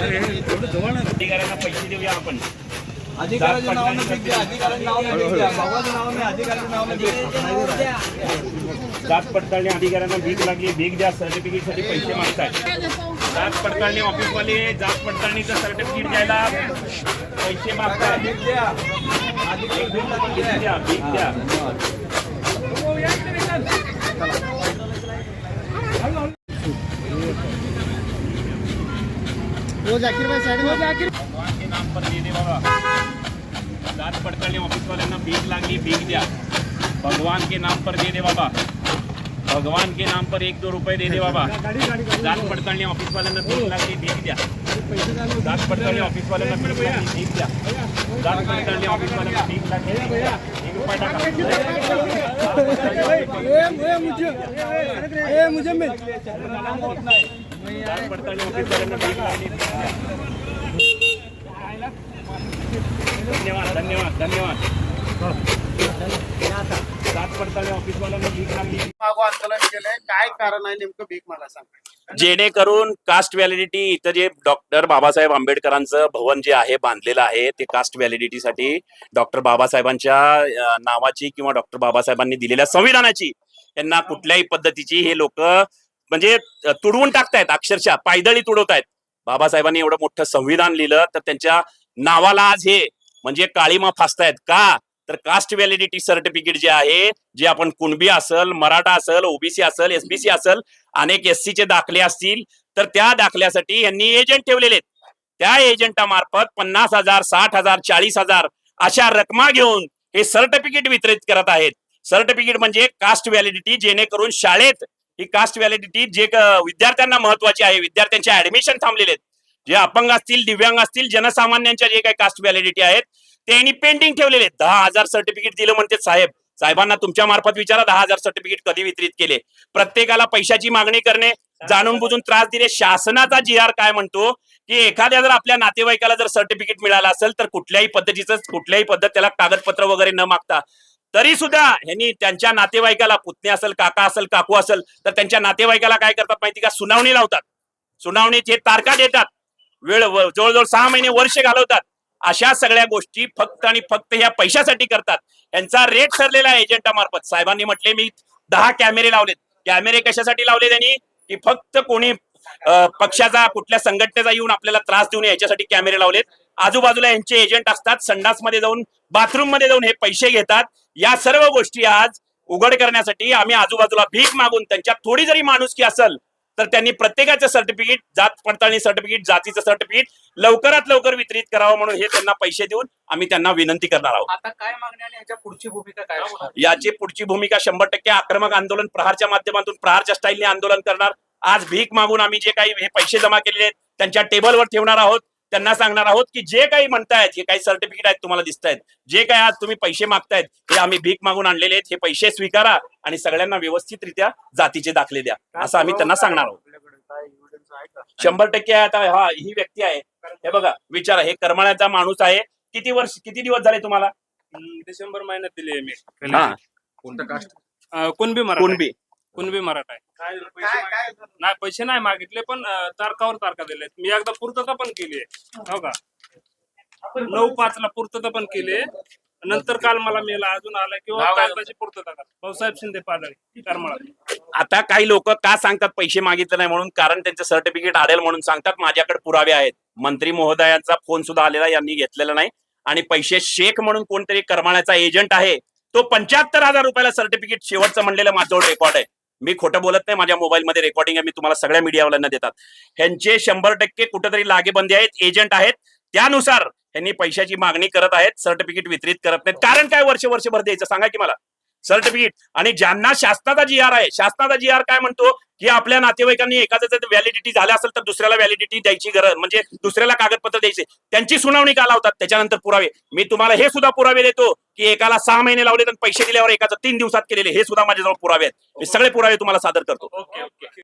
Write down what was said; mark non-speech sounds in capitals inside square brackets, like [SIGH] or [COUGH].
अधिकाऱ्यांना पैसे देऊया आपण अधिकाऱ्याच्या नावानं भीक द्या अधिकाऱ्याच्या नावानं भीक द्या भावाच्या नावाने अधिकाऱ्याच्या नावाने भीक जात पडताळणी अधिकाऱ्यांना भीक लागली भीक द्या सर्टिफिकेटसाठी पैसे मागताय जात पडताळणी ऑफिसवाले जात पडताळणीचं सर्टिफिकेट द्यायला पैसे मागताय भीक द्या. भीक. द्या भीक द्या. वो जाकिर भाई साइड में जाकिर भगवान के नाम पर दे दे बाबा। जात पडताळणी ऑफिसवाल्यांना भीक लागली भीक द्या. भगवान के नाम पर दे दे बाबा. भगवान के नाम पर एक दो रुपए दे दे बाबा. [LAUGHS] जात पडताळणी ऑफिसवाल्यांना भीक लागली भीक द्या. जात पडताळणी ऑफिसवाल्यांना भीक लागली भीक द्या. जात पडताळणी ऑफिसवाल्यांना भीक लागली. भीक द्या. एक रुपया टाका. ए मुझे धन्यवाद धन्यवाद धन्यवाद आंदोलन केलंय. काय कारण आहे नेमकं भीक मला जेणेकरून कास्ट व्हॅलिडिटी इथं जे डॉक्टर बाबासाहेब आंबेडकरांचं भवन जे आहे बांधलेलं आहे ते कास्ट व्हॅलिडिटीसाठी डॉक्टर बाबासाहेबांच्या नावाची किंवा डॉक्टर बाबासाहेबांनी दिलेल्या संविधानाची यांना कुठल्याही पद्धतीची हे लोक म्हणजे तुडवून टाकतायत अक्षरशः. पायदळी तुडवतायत. बाबासाहेबांनी एवढं मोठं संविधान लिहिलं तर त्यांच्या नावाला आज हे म्हणजे काळीमा फासतायत. का? तर कास्ट व्हॅलिडिटी सर्टिफिकेट जे आहे जे आपण कुणबी असल मराठा असल ओबीसी असल एसबीसी असल अनेक एससीचे चे दाखले असतील तर त्या दाखल्यासाठी यांनी एजंट ठेवलेले आहेत त्या एजंटामार्फत पन्नास हजार साठ हजार चाळीस हजार अशा रकमा घेऊन हे सर्टिफिकेट वितरित करत आहेत. सर्टिफिकेट म्हणजे कास्ट व्हॅलिडिटी जेणेकरून शाळेत ही कास्ट व्हॅलिडिटी जे विद्यार्थ्यांना महत्वाची आहे. विद्यार्थ्यांचे ऍडमिशन थांबलेले आहेत. जे अपंग असतील दिव्यांग असतील जनसामान्यांच्या जे काही कास्ट व्हॅलिडिटी आहेत त्यांनी पेंडिंग ठेवलेले आहेत. दहा हजार सर्टिफिकेट दिलं म्हणते साहेब. साहेबांना तुमच्या मार्फत विचारा दहा हजार सर्टिफिकेट कधी वितरित केले. प्रत्येकाला पैशाची मागणी करणे जाणून बुजून त्रास दिले. शासनाचा जी आर काय म्हणतो की एखाद्या जर आपल्या नातेवाईकाला जर सर्टिफिकेट मिळालं असेल तर कुठल्याही पद्धतीचं कुठल्याही पद्धत त्याला कागदपत्र वगैरे न मागता तरी सुद्धा यांनी त्यांच्या नातेवाईकाला पुतणे असेल काका असेल काकू असेल तर त्यांच्या नातेवाईकाला काय करतात माहिती का? सुनावणी लावतात. सुनावणीचे तारखा देतात. वेळ व- जवळजवळ सहा महिने वर्ष घालवतात. अशा सगळ्या गोष्टी फक्त आणि फक्त ह्या पैशासाठी करतात. यांचा रेट ठरलेला आहे एजंटामार्फत. साहेबांनी म्हटले मी दहा कॅमेरे लावलेत. कॅमेरे कशासाठी लावले त्यांनी की फक्त कोणी पक्षाचा कुठल्या संघटनेचा येऊन आपल्याला त्रास देऊ नये याच्यासाठी कॅमेरे लावलेत. आजूबाजूला यांचे एजंट असतात संडासमध्ये जाऊन बाथरूममध्ये जाऊन हे पैसे घेतात. या सर्व गोष्टी आज उघड करण्यासाठी आम्ही आजूबाजूला भीक मागून त्यांच्यात थोडी जरी माणुसकी असेल तर त्यांनी प्रत्येकाचं सर्टिफिकेट जात पडताळणी सर्टिफिकेट जातीचं सर्टिफिकेट लवकरात लवकर वितरित करावं म्हणून हे त्यांना पैसे देऊन आम्ही त्यांना विनंती करणार आहोत. आता काय मागणी पुढची भूमिका काय? याची पुढची भूमिका शंभर टक्के आक्रमक आंदोलन प्रहारच्या माध्यमातून प्रहारच्या स्टाईलने आंदोलन करणार. आज भीक मागून आम्ही जे काही हे पैसे जमा केलेले आहेत त्यांच्या टेबलवर ठेवणार आहोत त्यांना सांगणार आहोत की जे काही म्हणतायत हे काही सर्टिफिकेट आहेत तुम्हाला दिसत आहेत जे काही आज तुम्ही पैसे मागतायत हे आम्ही भीक मागून आणलेले आहेत हे पैसे स्वीकारा आणि सगळ्यांना व्यवस्थितरित्या जातीचे दाखले द्या. असं आम्ही त्यांना सांगणार आहोत? शंभर टक्के आता हा ही व्यक्ती आहे. हे बघा विचारा हे करमाळ्याचा माणूस आहे. किती वर्ष किती दिवस झाले तुम्हाला? डिसेंबर महिन्यात दिली मी. हा. अं, कुणबी मराठा. कुणबी. कुणबी मराठा आहे. काय काय नाही पैसे नाही मागितले पण अं, तारकावर तारखा दिले मी एकदा पूर्तता पण केली आहे. हो का? नऊ पाच ला पूर्तता पण केली आहे. नंतर काल मला मेल अजून आला किंवा कागदाची पूर्तता करा. भाऊसाहेब शिंदे पादळी करमाळा. आता काही लोक का सांगतात पैसे मागितले नाही म्हणून? कारण त्यांचं सर्टिफिकेट आलेल म्हणून सांगतात. माझ्याकडे पुरावे आहेत. मंत्री महोदयांचा फोन सुद्धा आलेला यांनी घेतलेला नाही. आणि पैसे शेख म्हणून कोणतरी करमाळ्याचा एजंट आहे. तो पंच्याहत्तर हजार रुपयाला सर्टिफिकेट शेवटचं म्हणलेलं माझं रेकॉर्ड आहे. मी खोटं बोलत नाही माझ्या मोबाईलमध्ये रेकॉर्डिंग आहे मी तुम्हाला सगळ्या मीडियावाल्यांना देतात. ह्यांचे शंभर टक्के कुठेतरी लागेबंदी आहेत एजंट आहेत. त्यानुसार यांनी पैशाची मागणी करत आहेत सर्टिफिकेट वितरित करत नाहीत. कारण काय वर्ष वर्षभर द्यायचं? सांगा की मला. सर्टिफिकेट. आणि ज्यांना शासनाचा जी आर आहे शासनाचा जी आर काय म्हणतो? की आपल्या नातेवाईकांनी एखाद्याचं जर व्हॅलिडिटी झालं असेल तर दुसऱ्याला व्हॅलिडिटी द्यायची गरज म्हणजे दुसऱ्याला कागदपत्र द्यायचे. त्यांची सुनावणी का लावतात? त्याच्यानंतर पुरावे. मी तुम्हाला हे सुद्धा पुरावे देतो की एकाला सहा महिने लावले तर पैसे दिल्यावर एकाचं तीन दिवसात केलेले हे सुद्धा माझ्याजवळ पुरावे आहेत. मी सगळे पुरावे तुम्हाला सादर करतो.